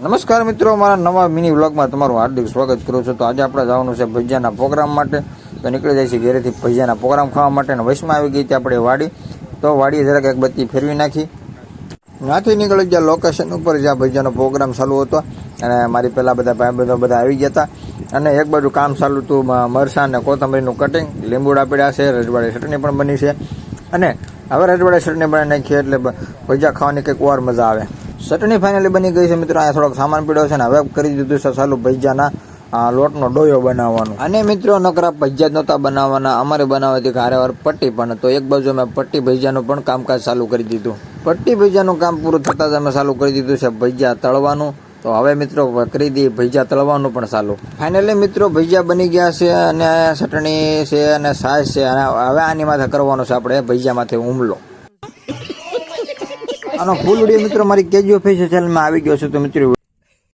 નમસ્કાર મિત્રો, મારા નવા મિની વ્લોગમાં તમારું હાર્દિક સ્વાગત કરું છું. તો આજે આપણે જવાનું છે ભજીયાના પ્રોગ્રામ માટે. તો નીકળી જાય છે ઘરેથી ભજીયાના પ્રોગ્રામ ખાવા માટે અને વચમાં આવી ગઈ હતી આપણે વાડી. તો વાડીએ જરાક એક બત્તી ફેરવી નાખી. ત્યાંથી નીકળી ગયા લોકેશન ઉપર, જ્યાં ભજીયાનો પ્રોગ્રામ ચાલુ હતો. અને મારી પહેલાં બધા ભાઈબંધો બધા આવી ગયા હતા. અને એક બાજુ કામ ચાલુ હતું મરસા અને કોથમરીનું કટિંગ લીંબુડા પડ્યા છે, રજવાડી ચટણી પણ બની છે. અને હવે રજવાડી ચટણી બનાવી નાખીએ એટલે ભજીયા ખાવાની કંઈક વાર મજા આવે. ચટણી ફાઇનલી બની ગઈ છે મિત્રો. અહીંયા થોડોક સામાન પીડ્યો છે ને હવે કરી દીધું છે સાલું ભજીયાના લોટનો ડોયો બનાવવાનો. અને મિત્રો નકરા ભજીયા નહોતા બનાવવાના. અમારે બનાવવાથી ઘારે વાર પટ્ટી પણ તો એક બાજુ અમે પટ્ટી ભજીયાનું પણ કામકાજ ચાલુ કરી દીધું. પટ્ટી ભજીયાનું કામ પૂરું થતાં જ અમે ચાલુ કરી દીધું છે ભજીયા તળવાનું. તો હવે મિત્રો કરી દઈએ ભજીયા તળવાનું પણ ચાલુ. ફાઇનલી મિત્રો ભજીયા બની ગયા છે અને ચટણી છે અને સાસ છે. અને હવે આની માથે કરવાનો છે આપણે ભજીયામાંથી હુમલો. આનો ફૂલ વીડિયો મિત્રો મારી કેજીઓ ફેસ ચેનલમાં આવી ગયો છે તો મિત્રો